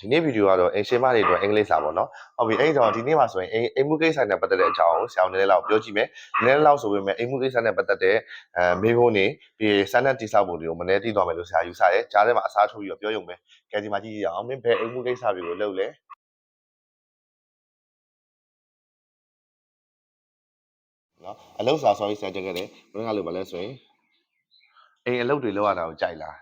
ဒီနေ့ဗီဒီယိုကတော့အင်ရှင်းမတွေအတွက်အင်္ဂလိပ်စာပေါ့နော်ဟုတ်ပြီအဲ့တော့ဒီနေ့မှာဆိုရင်အိမ်အိမ်မှုကိစ္စနဲ့ပတ်သက်တဲ့အကြောင်းကိုဆရာအောင်နည်းနည်းလောက်ပြောကြည့်မယ်နည်းနည်းလောက်ဆိုပေမဲ့အိမ်မှုကိစ္စနဲ့ပတ်သက်တဲ့အဲမေးခွန်းတွေပြီးစမ်းသပ်တိစောက်ပုံတွေကိုမနေ့သိသွားမယ်လို့ဆရာယူဆတယ်ကြားထဲမှာအစားထိုးပြီးတော့ပြောရုံပဲကဲဒီမှာကြည့်ကြည့်အောင်မင်းဘယ်အိမ်မှုကိစ္စတွေကိုလုပ်လဲနော်အလုပ်စာ sorry ဆရာတက်ခဲ့တယ်ဘယ်ကလို့ပါလဲဆိုရင်အိမ်အလုပ်တွေလုပ်ရတာကိုကြိုက်လား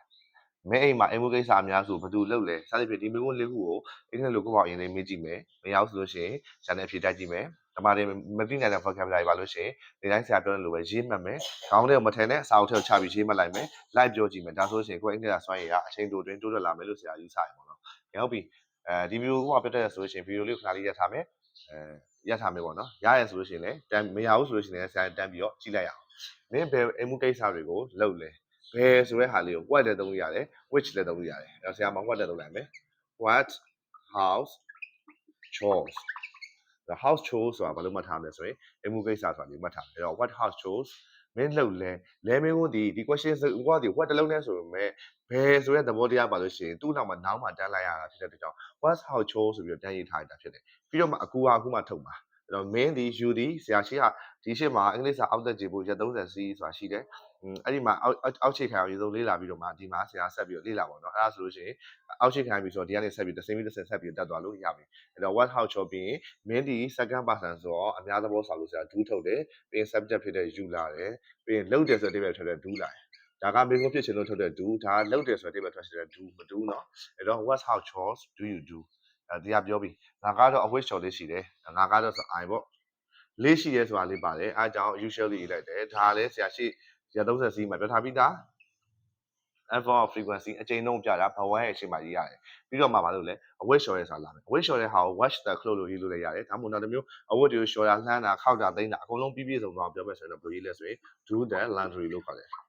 မင်းအိမ်မှာအိမ်မှုကိစ္စအများစုဘယ်သူလုပ်လဲစသဖြင့်ဒီမိကုန်းလေးခုကိုအင်္ဂလိပ်လိုကိုပေါ့အရင်လေးမေးကြည့်မယ်မရဘူးဆိုလို့ရှိရင်ဇာတ်နဲ့ဖြေတတ်ကြည့်မယ်တမားတွေမသိနိုင်တဲ့ vocabulary ပါလို့ရှိရင်ဒီတိုင်းဆရာပြောတဲ့လိုပဲရေးမှတ်မယ်ခေါင်းထဲကိုမထင်နဲ့စာအုပ်ထဲကိုချပြီးရေးမှတ်လိုက်မယ်လိုက်ပြောကြည့်မယ်ဒါဆိုရင်ကိုယ်အင်္ဂလိပ်စာစွမ်းရည်ကအချိန်တိုတွင်းတိုးတက်လာမယ်လို့ဆရာယူဆရပါတော့ဟုတ်ပြီအဲဒီဗီဒီယိုကပြတဲ့ဆိုလို့ရှိရင်ဗီဒီယိုလေးကိုခဏလေးရထားမယ်အဲရထားမယ်ပေါ့နော်ရရဆိုလို့ရှိရင်လည်းတန်မရဘူးဆိုလို့ရှိရင်လည်းဆရာတန်းပြီးတော့ကြည့်လိုက်ရအောင်မင်းဘယ်အိမ်မှုကိစ္စတွေကိုလုပ်လဲ ဘယ်ဆိုတဲ့ဟာလေးကို what လည်းသုံးလို့ရတယ် which လည်းသုံးလို့ရတယ်အဲတော့ဆရာမ what လည်းသုံးလိုက်မယ် what house chores the house chores ဆိုတာဘာလို့မှတ်ထားမလဲဆိုရင်အိမ်မှုကိစ္စဆိုတာဒီမှတ်ထားတယ်အဲ့တော့ what house chores မင်းလှုပ်လဲလဲမင်းဝန်ဒီဒီ question ကဒီ what တလုံးနဲ့ဆိုပေမဲ့ဘယ်ဆိုတဲ့သဘောတရားပါလို့ရှိရင်သူ့နောက်မှာနောက်မှာတန်းလိုက်ရတာဖြစ်တဲ့အတွက်ကြောင့် what house chores ဆိုပြီးတော့တန်းရေးထားတာဖြစ်တယ်ပြီးတော့မှအကူဟာအခုမှထုတ်မှာ အဲ့တော့ main ဒီ you ဒီဆရာရှိကဒီရှစ်မှာအင်္ဂလိပ်စာအောက်တက်ကြည့်ဖို့ရက်30စီးဆိုတာရှိတယ်အဲ့ဒီမှာအောက်အောက်ချိတ်ခံအောင်ရေစုံလေးလာပြီးတော့မှဒီမှာဆရာဆက်ပြီးတော့လေ့လာပါတော့အဲ့ဒါဆိုလို့ရှိရင်အောက်ချိတ်ခံပြီးဆိုတော့ဒီကနေဆက်ပြီးတစ်စင်းပြီးတစ်စင်းဆက်ပြီးတက်သွားလို့ရပြီအဲ့တော့ what how ချောပြီးရင် main ဒီ second person ဆိုတော့အများသဘောဆောင်လို့ဆရာ do ထုတ်တယ်ပြီးရင် subject ဖြစ်တဲ့ you လာတယ်ပြီးရင်လုပ်တယ်ဆိုတဲ့ table ထွက်တဲ့ do လာတယ်ဒါကမင်းကိုဖြစ်ချင်လို့ထုတ်တဲ့ do ဒါလုပ်တယ်ဆိုတဲ့ table ထွက်တဲ့ do မ do เนาะအဲ့တော့ what how chores do you do အဲဒီကပြောပြီးငါကတော့ a wish ချော်လေးရှိတယ်ငါကတော့ဆို i ပေါ့လေးရှိရဲဆိုတာလေးပါတယ်အဲအကြောင်း usually ရေးလိုက်တယ်ဒါလည်းဆရာရှိရ30စီးမှာပြောထားပြီးသား f of frequency အချိန်နှုန်းပြတာဘဝရဲ့အချိန်မှာရေးရတယ်ပြီးတော့မှမလုပ်လဲအဝတ်လျှော်ရဲဆိုတာလာမယ်အဝတ်လျှော်ရဲဟာကို watch the clock လို့ရေးလို့လည်းရတယ်ဒါမှမဟုတ်နောက်တစ်မျိုးအဝတ်တွေကိုလျှော်တာလှမ်းတာခောက်တာသိမ်းတာအကုန်လုံးပြည့်ပြည့်စုံစုံပြောမယ်ဆိုရင်တော့ဘယ်လိုရေးလဲဆိုရင် do the laundry လို့ခေါ်တယ်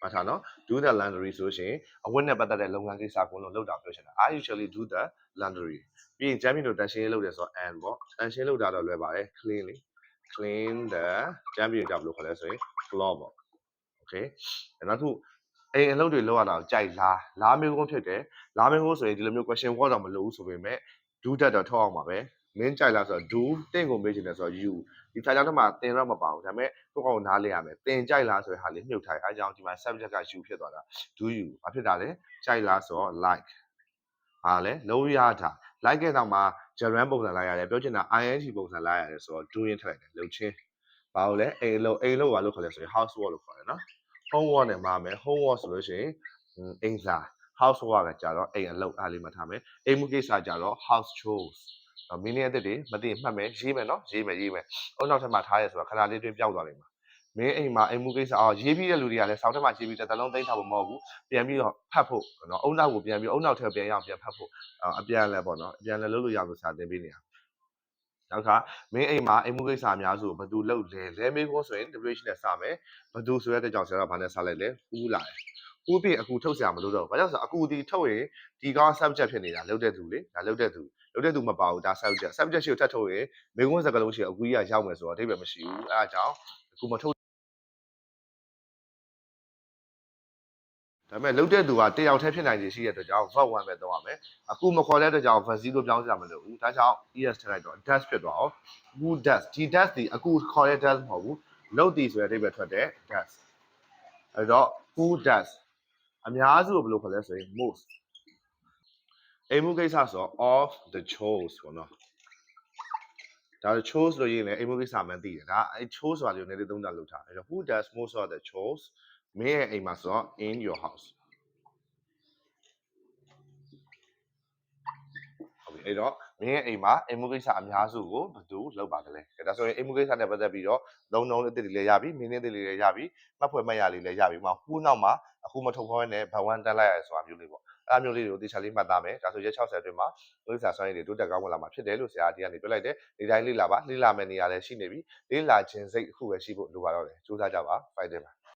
မှတ်ထားနော် do the laundry ဆိုရှင်အဝတ်နဲ့ပတ်သက်တဲ့လုပ်ငန်းကိစ္စအကုန်လုံးလုပ်တာပြောချင်တာ I usually do the laundry ပြီးရင်ဂျမ်းမီတို့တန်ရှင်းရေးလုပ်တယ်ဆိုတော့ and ပေါ့တန်ရှင်းလုပ်တာတော့လွယ်ပါတယ် clean လေ clean the ဂျမ်းမီတို့ကြဘယ်လိုခေါ်လဲဆိုရင် floor ပေါ့ okay နောက်တစ်ခုအိမ်အလုပ်တွေလုပ်ရတာကိုကြိုက်လားလားမျိုးကုန်းဖြစ်တယ်လားမျိုးကုန်းဆိုရင်ဒီလိုမျိုး question word တော့မလို့ဘူးဆိုပေမဲ့ do တက်တော့ထောက်အောင်ပါပဲ မင်းကြိုက်လားဆိုတော့ do တင့်ကိုမေးချင်တယ်ဆိုတော့ you ဒီဖြာကြောင့်တမှာတင်တော့မပါဘူးဒါပေမဲ့ကိုယ့်ကောင်နားလဲရမယ်တင်ကြိုက်လားဆိုတဲ့ဟာလေးမြုပ်ထားတယ်အဲကြောင့်ဒီမှာ subject က you ဖြစ်သွားတာ do you ဘာဖြစ်တာလဲကြိုက်လားဆိုတော့ like ဟာလဲလုံးရတာ like တဲ့နောက်မှာ gerund ပုံစံလိုက်ရတယ်ပြောချင်တာ ing ပုံစံလိုက်ရတယ်ဆိုတော့ do ရင်းထည့်လိုက်တယ်လှုပ်ချင်းဘာလို့လဲအိမ်လုံးအိမ်လုံးဘာလို့ခေါ်လဲဆိုရင် housework လို့ခေါ်တယ်နော် homework နဲ့မှာမယ် homework ဆိုလို့ရှိရင်အိမ်စာ housework ကကြာတော့အိမ်အလုပ်အားလေးမှထားမယ်အိမ်မှုကိစ္စကြာတော့ house chores မင်းရဲ့အသက်တွေမသိမှတ်မယ်ရေးမယ်နော်ရေးမယ်ရေးမယ်အုံနောက်ထပ်မှာထားရဲဆိုတာခဏလေးတွင်းပြောက်သွားလိမ့်မယ်မင်းအိမ်မှာအိမ်မှုကိစ္စအော်ရေးပြီးတဲ့လူတွေကလည်းစောင်းထက်မှာရေးပြီးတစ်သလုံးသိမ်းထားဖို့မဟုတ်ဘူးပြန်ပြီးတော့ဖတ်ဖို့နော်အုံနောက်ကိုပြန်ပြီးအုံနောက်ထက်ပြန်ရအောင်ပြန်ဖတ်ဖို့အပြန်လဲပေါ့နော်အပြန်လဲလုပ်လို့ရလို့စာသင်ပေးနေတာနောက်ကမင်းအိမ်မှာအိမ်မှုကိစ္စအများစုဘယ်သူလုပ်လဲလဲမေးဖို့ဆိုရင် W နဲ့စမယ်ဘယ်သူဆိုတဲ့ကြောင့်ဆရာကဘာနဲ့စလိုက်လဲဦးလာတယ် ဦးပြီးအခုထုတ်ဆရာမလို့တော့ဘာကြောင့်ဆိုအခုဒီထုတ်ရင်ဒီကောင် subject ဖြစ်နေတာလုပ်တဲ့သူလေဒါလုပ်တဲ့သူလုပ်တဲ့သူမပါဘူးဒါ subject subject ရှိကိုထပ်ထုတ်ရင်မေကွန်းစကားလုံးရှိအကူကြီးကရောက်မယ်ဆိုတော့အဓိပ္ပာယ်မရှိဘူးအဲအကြောင်းအခုမထုတ်ဒါပေမဲ့လုတ်တဲ့သူကတယောက်တည်းဖြစ်နိုင်ခြေရှိတဲ့အတွက်ကြောင့် verb 1ပဲသုံးရမယ်အခုမခေါ်တဲ့အတွက်ကြောင့် verb 0ပြောင်းစရာမလိုဘူးဒါကြောင့် es ထည့်လိုက်တော့ does ဖြစ်သွားအောင် who does ဒီ does ဒီအခုခေါ်တဲ့ does မဟုတ်ဘူးလုတ်ဒီဆိုတဲ့အဓိပ္ပာယ်ထွက်တဲ့ does အဲ့တော့ who does အများစုကိုဘယ်လိုခေါ်လဲဆိုရင် most အိမ်မှုကိစ္စဆိုတော့ of the chores ပေါ့နော်ဒါ chores လို့ရေးရင်လည်းအိမ်မှုကိစ္စမှန်းသိတယ်ဒါအဲ chores ဆိုတာလေးကိုနည်းနည်းသုံးတာလုပ်ထားအဲ့တော့ who does most of the chores မင်းရဲ့အိမ်မှာဆိုတော့ in your house ဟုတ်ပြီအဲ့တော့ မင်းရဲ့အိမ်မှာအိမ်မှုကိစ္စအများစုကိုဘယ်သူလုပ်ပါကလဲဒါဆိုရင်အိမ်မှုကိစ္စနဲ့ပတ်သက်ပြီးတော့လုံးလုံးအစ်စ်တွေလည်းရပြီမင်းင်းတွေလည်းရပြီမှတ်ဖွဲ့မှတ်ရလေးလည်းရပြီမှာဟူးနောက်မှာအခုမထုတ်ဖော်နဲ့ဘဝန်တက်လိုက်ရဆိုတာမျိုးလေးပေါ့အဲ့မျိုးလေးတွေကိုတေချာလေးမှတ်သားမယ်ဒါဆိုရက်60အတွင်းမှာကိစ္စဆွမ်းရည်တွေတိုးတက်ကောင်းဝင်လာမှာဖြစ်တယ်လို့ဆရာဒီကနေပြောလိုက်တယ်ဒီတိုင်းလေးလာပါလေးလာမယ့်နေရာလည်းရှိနေပြီလေးလာခြင်းစိတ်အခုပဲရှိဖို့လိုပါတော့တယ်စူးစမ်းကြပါဖိုက်တယ်ပါ